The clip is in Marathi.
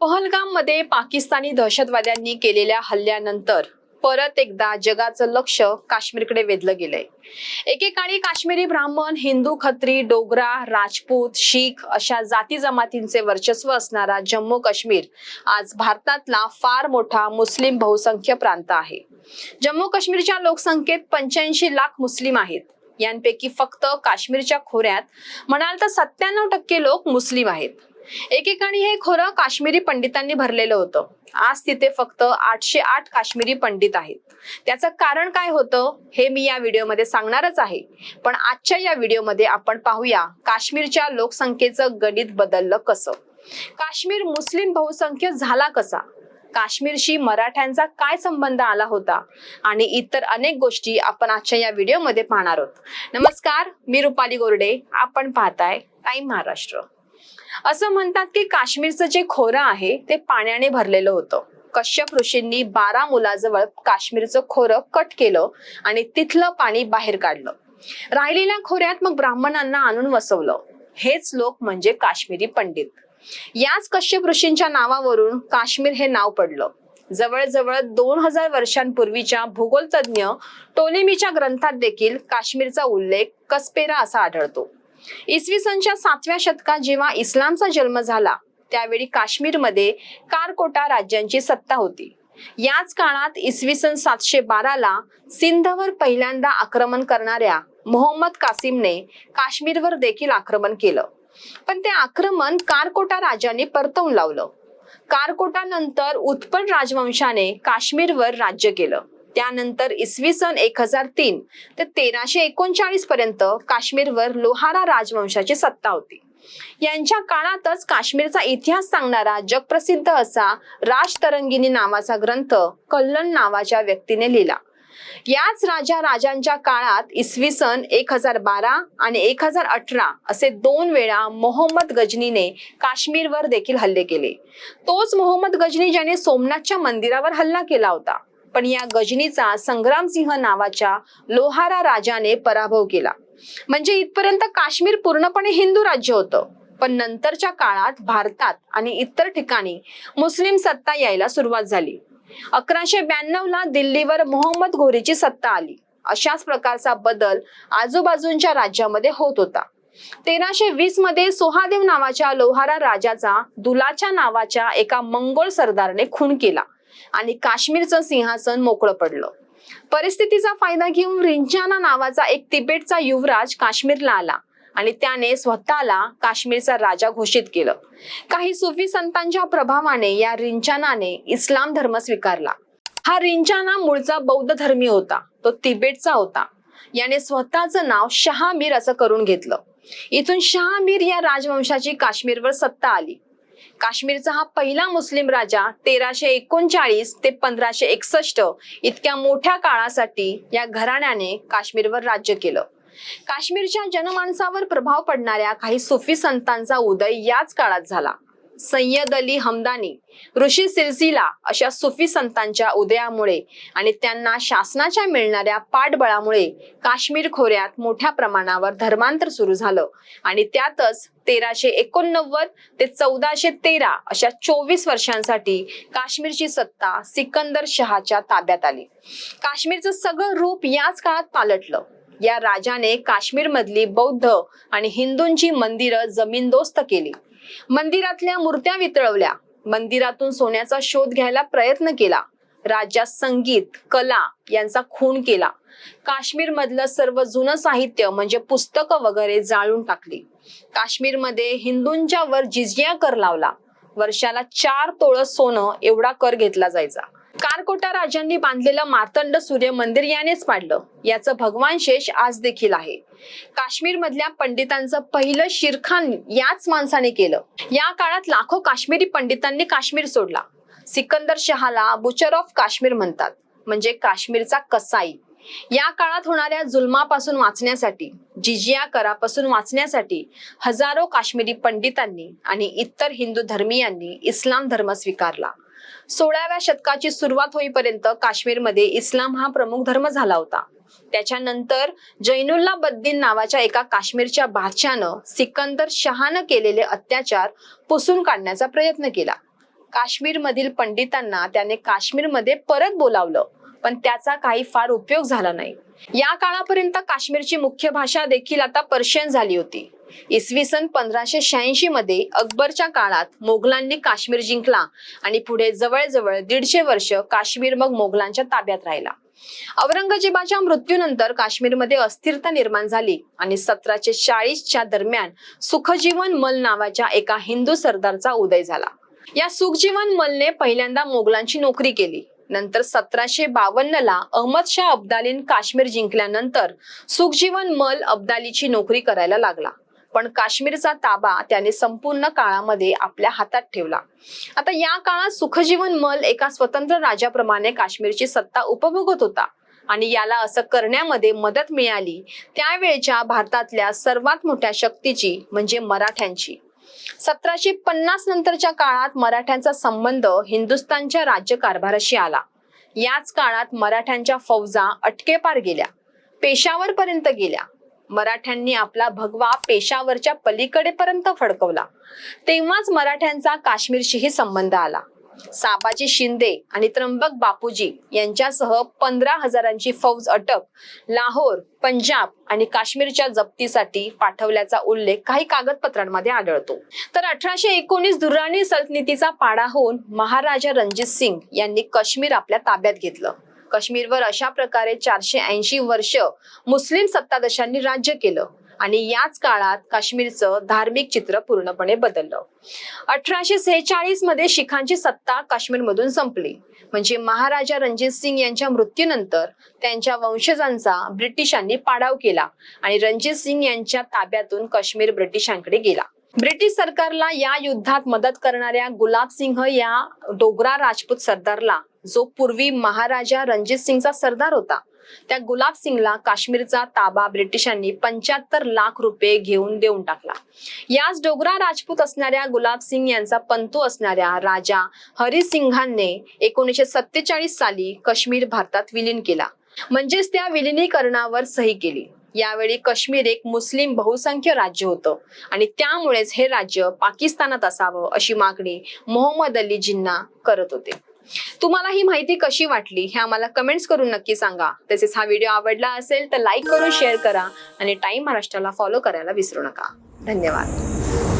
पहलगाममध्ये पाकिस्तानी दहशतवाद्यांनी केलेल्या हल्ल्यानंतर परत एकदा जगाचं लक्ष काश्मीरकडे वेधलं गेलंय. एकेकाळी काश्मीरी ब्राह्मण हिंदू खत्री डोगरा राजपूत शीख अशा जाती जमातींचे वर्चस्व असणारा जम्मू काश्मीर आज भारतातला फार मोठा मुस्लिम बहुसंख्य प्रांत आहे. जम्मू काश्मीरच्या लोकसंख्येत पंच्याऐंशी लाख मुस्लिम आहेत. यांपैकी फक्त काश्मीरच्या खोऱ्यात म्हणाल तर सत्त्याण्णव टक्के लोक मुस्लिम आहेत. एकेकाळी हे खोरं काश्मीरी पंडितांनी भरलेलं होतं. आज तिथे फक्त आठशे आठ काश्मीरी पंडित आहेत. त्याचं कारण काय होतं हे मी या व्हिडिओमध्ये सांगणारच आहे. पण आजच्या या व्हिडिओमध्ये आपण पाहूया काश्मीरच्या लोकसंख्येचं गणित बदललं कसं? काश्मीर मुस्लिम बहुसंख्य झाला कसा? काश्मीरशी मराठ्यांचा काय संबंध आला होता? आणि इतर अनेक गोष्टी आपण आजच्या या व्हिडिओमध्ये पाहणार आहोत. नमस्कार मी रुपाली गोरडे. आपण पाहताय टाइम महाराष्ट्र. असं म्हणतात की काश्मीरचं जे खोरं आहे ते पाण्याने भरलेलं होतं. कश्यप ऋषींनी बारा मुलाजवळ काश्मीरचं खोरं कट केलं आणि तिथलं पाणी बाहेर काढलं. राहिलेल्या खोऱ्यात मग ब्राह्मणांना आणून वसवलं. हेच लोक म्हणजे काश्मीरी पंडित. याच कश्यप ऋषींच्या नावावरून काश्मीर हे नाव पडलं. जवळजवळ दोन हजार वर्षांपूर्वीच्या भूगोलतज्ञ टोलेमीच्या ग्रंथात देखील काश्मीरचा उल्लेख कस्पेरा असा आढळतो. इसवी सनच्या सातव्या शतकात जेव्हा इस्लामचा जन्म झाला त्यावेळी काश्मीरमध्ये कारकोटा राज्यांची सत्ता होती. याच काळात इसवी सन सातशे बाराला सिंधवर पहिल्यांदा आक्रमण करणाऱ्या मोहम्मद कासिमने काश्मीरवर देखील आक्रमण केलं. पण ते आक्रमण कारकोटा राजाने परतवून लावलं. कारकोटा नंतर राजवंशाने काश्मीरवर राज्य केलं. त्यानंतर इसवी सन एक हजार तीन ते तेराशे एकोणचाळीस पर्यंत काश्मीरवर लोहारा राजवंशाची सत्ता होती. यांच्या काळातच काश्मीरचा इतिहास सांगणारा जगप्रसिद्ध असा राजतरंगिणी नावाचा ग्रंथ कल्लन नावाच्या व्यक्तीने लिहिला. याच राजा राजांच्या काळात इसवी सन एक हजार बारा आणि एक हजार अठरा असे दोन वेळा मोहम्मद गजनीने काश्मीरवर देखील हल्ले केले. तोच मोहम्मद गजनी ज्याने सोमनाथच्या मंदिरावर हल्ला केला होता. पण या गजनीचा संग्रामसिंह नावाच्या लोहारा राजाने पराभव केला. म्हणजे इथपर्यंत काश्मीर पूर्णपणे हिंदू राज्य होतं. पण नंतरच्या काळात भारतात आणि इतर ठिकाणी मुस्लिम सत्ता यायला सुरुवात झाली. अकराशे ब्याण्णव ला दिल्लीवर मोहम्मद घोरीची सत्ता आली. अशाच प्रकारचा बदल आजूबाजूंच्या राज्यामध्ये होत होता. तेराशे वीसमध्ये सोहादेव नावाच्या लोहारा राजाचा दुलाच्या नावाच्या एका मंगोल सरदारने खून केला. आणि काश्मीरचं सिंहासन मोकळं पडलं. परिस्थितीचा फायदा घेऊन रिंचाना नावाचा एक तिबेटचा युवराज काश्मीरला आला आणि त्याने स्वतःला काश्मीरचा राजा घोषित केलं. काही सुफी संतांच्या प्रभावाने या रिंचानाने इस्लाम धर्म स्वीकारला. हा रिंचाना मूळचा बौद्ध धर्मी होता तो तिबेटचा होता. याने स्वतःचं नाव शहामीर असं करून घेतलं. इथून शहामीर या राजवंशाची काश्मीरवर सत्ता आली. काश्मीरचा हा पहिला मुस्लिम राजा तेराशे एकोणचाळीस ते पंधराशे एकसष्ट इतक्या मोठ्या काळासाठी या घराण्याने काश्मीरवर राज्य केलं. काश्मीरच्या जनमानसावर प्रभाव पडणाऱ्या काही सुफी संतांचा उदय याच काळात झाला. सय्यद अली हमदानी ऋषी सिलसिला अशा सुफी संतांच्या उदयामुळे आणि त्यांना शासनाच्या मिळणाऱ्या पाठबळामुळे काश्मीर खोऱ्यात मोठ्या प्रमाणावर धर्मांतर सुरू झालं. आणि त्यातच तेराशे एकोणनव्वद ते चौदाशे तेरा अशा चोवीस वर्षांसाठी काश्मीरची सत्ता सिकंदर शहाच्या ताब्यात आली. काश्मीरचं सगळं रूप याच काळात पालटलं. या राजाने काश्मीर मधली बौद्ध आणि हिंदूंची मंदिरं जमीनदोस्त केली. मंदिरातल्या मूर्त्या वितळवल्या. मंदिरातून सोन्याचा शोध घ्यायला प्रयत्न केला. राज्यात संगीत कला यांचा खून केला. काश्मीर मधलं सर्व जुनं साहित्य म्हणजे पुस्तकं वगैरे जाळून टाकली. काश्मीरमध्ये हिंदूंच्या वर जिजिया कर लावला. वर्षाला चार तोळ सोनं एवढा कर घेतला जायचा. कारकोटा राजांनी बांधलेलं मार्तंड सूर्य मंदिर यानेच पाडलं. याचं भगवान शेष आज देखील आहे. काश्मीर मधल्या पंडितांचं पहिलं शिरखान याच माणसाने केलं. या काळात लाखो काश्मीरी पंडितांनी काश्मीर सोडला. सिकंदर शहाला बुचर ऑफ काश्मीर म्हणतात. म्हणजे काश्मीरचा कसाई. या काळात होणाऱ्या जुलमापासून वाचण्यासाठी जिजिया करापासून वाचण्यासाठी हजारो काश्मीरी पंडितांनी आणि इतर हिंदू धर्मीयांनी इस्लाम धर्म स्वीकारला. सोळाव्या शतकाची सुरुवात होईपर्यंत काश्मीरमध्ये इस्लाम हा प्रमुख धर्म झाला होता. त्याच्यानंतर जैनुल्ला बद्दीन नावाच्या एका काश्मीरच्या बादशानं सिकंदर शहानं केलेले अत्याचार पुसून काढण्याचा प्रयत्न केला. काश्मीरमधील पंडितांना त्याने काश्मीरमध्ये परत बोलावलं. पण त्याचा काही फार उपयोग झाला नाही. या काळापर्यंत काश्मीरची मुख्य भाषा देखील आता पर्शियन झाली होती. इसवी सन पंधराशे शहाऐंशी मध्ये अकबरच्या काळात मोगलांनी काश्मीर जिंकला आणि पुढे जवळजवळ दीडशे वर्ष काश्मीर मग मोगलांच्या ताब्यात राहिला. औरंगजेबाच्या मृत्यूनंतर काश्मीरमध्ये अस्थिरता निर्माण झाली आणि सतराशे चाळीसच्या दरम्यान सुखजीवन मल नावाच्या एका हिंदू सरदारचा उदय झाला. या सुखजीवन मलने पहिल्यांदा मोगलांची नोकरी केली. नंतर सतराशे बावन्न ला अहमदशाह अब्दालीन काश्मीर जिंकल्यानंतर सुखजीवन मल अब्दालीची नोकरी करायला लागला. पण काश्मीरचा ताबा त्याने संपूर्ण काळामध्ये आपल्या हातात ठेवला. आता या काळात सुखजीवन मल एका स्वतंत्र राजाप्रमाणे काश्मीरची सत्ता उपभोगत होता आणि याला असं करण्यामध्ये मदत मिळाली त्यावेळच्या भारतातल्या सर्वात मोठ्या शक्तीची म्हणजे मराठ्यांची. सतराशे पन्नास नंतरच्या काळात मराठ्यांचा संबंध हिंदुस्थानच्या राज्यकारभाराशी आला. याच काळात मराठ्यांच्या फौजा अटकेपार गेल्या. पेशावर पर्यंत गेल्या. मराठ्यांनी आपला भगवा पेशावरच्या पलीकडेपर्यंत फडकवला. तेव्हाच मराठ्यांचा काश्मीरशीही संबंध आला. साबाजी शिंदे आणि त्र्यंबक बापूजी यांच्यासह पंधरा हजारांची फौज अटक लाहोर पंजाब आणि काश्मीरच्या जप्तीसाठी पाठवल्याचा उल्लेख काही कागदपत्रांमध्ये आढळतो. तर अठराशे एकोणीस दुर्राणी सल्तनतीचा पाडा होऊन महाराजा रणजित सिंग यांनी काश्मीर आपल्या ताब्यात घेतलं. काश्मीरवर अशा प्रकारे चारशे ऐंशी वर्ष मुस्लिम सत्ताधशांनी राज्य केलं. आणि याच काळात काश्मीरचं धार्मिक चित्र पूर्णपणे बदललं. अठराशे सेहेचाळीसमध्ये शिखांची सत्ता काश्मीरमधून संपली. म्हणजे महाराजा रणजित सिंग यांच्या मृत्यूनंतर त्यांच्या वंशजांचा ब्रिटिशांनी पाडाव केला आणि रणजित सिंग यांच्या ताब्यातून काश्मीर ब्रिटिशांकडे गेला. ब्रिटिश सरकारला या युद्धात मदत करणाऱ्या गुलाब सिंह या डोगरा राजपूत सरदारला जो पूर्वी महाराजा रणजित सिंगचा सरदार होता त्या गुलाब सिंगला काश्मीरचा ताबा ब्रिटिशांनी पंच्याहत्तर लाख रुपये घेऊन देऊन टाकला. याच डोगरा राजपूत असणाऱ्या गुलाब सिंग यांचा पंतू असणाऱ्या राजा हरिसिंघांनी एकोणीशे सत्तेचाळीस साली काश्मीर भारतात विलीन केला. म्हणजेच त्या विलिनीकरणावर सही केली. यावेळी काश्मीर एक मुस्लिम बहुसंख्य राज्य होतं आणि त्यामुळेच हे राज्य पाकिस्तानात असावं अशी मागणी मोहम्मद अली जिन्ना करत होते. तुम्हाला ही माहिती कशी वाटली हे आम्हाला कमेंट्स करून नक्की सांगा. तसेच हा व्हिडिओ आवडला असेल तर लाईक करून शेअर करा आणि टाईम महाराष्ट्राला फॉलो करायला विसरू नका. धन्यवाद.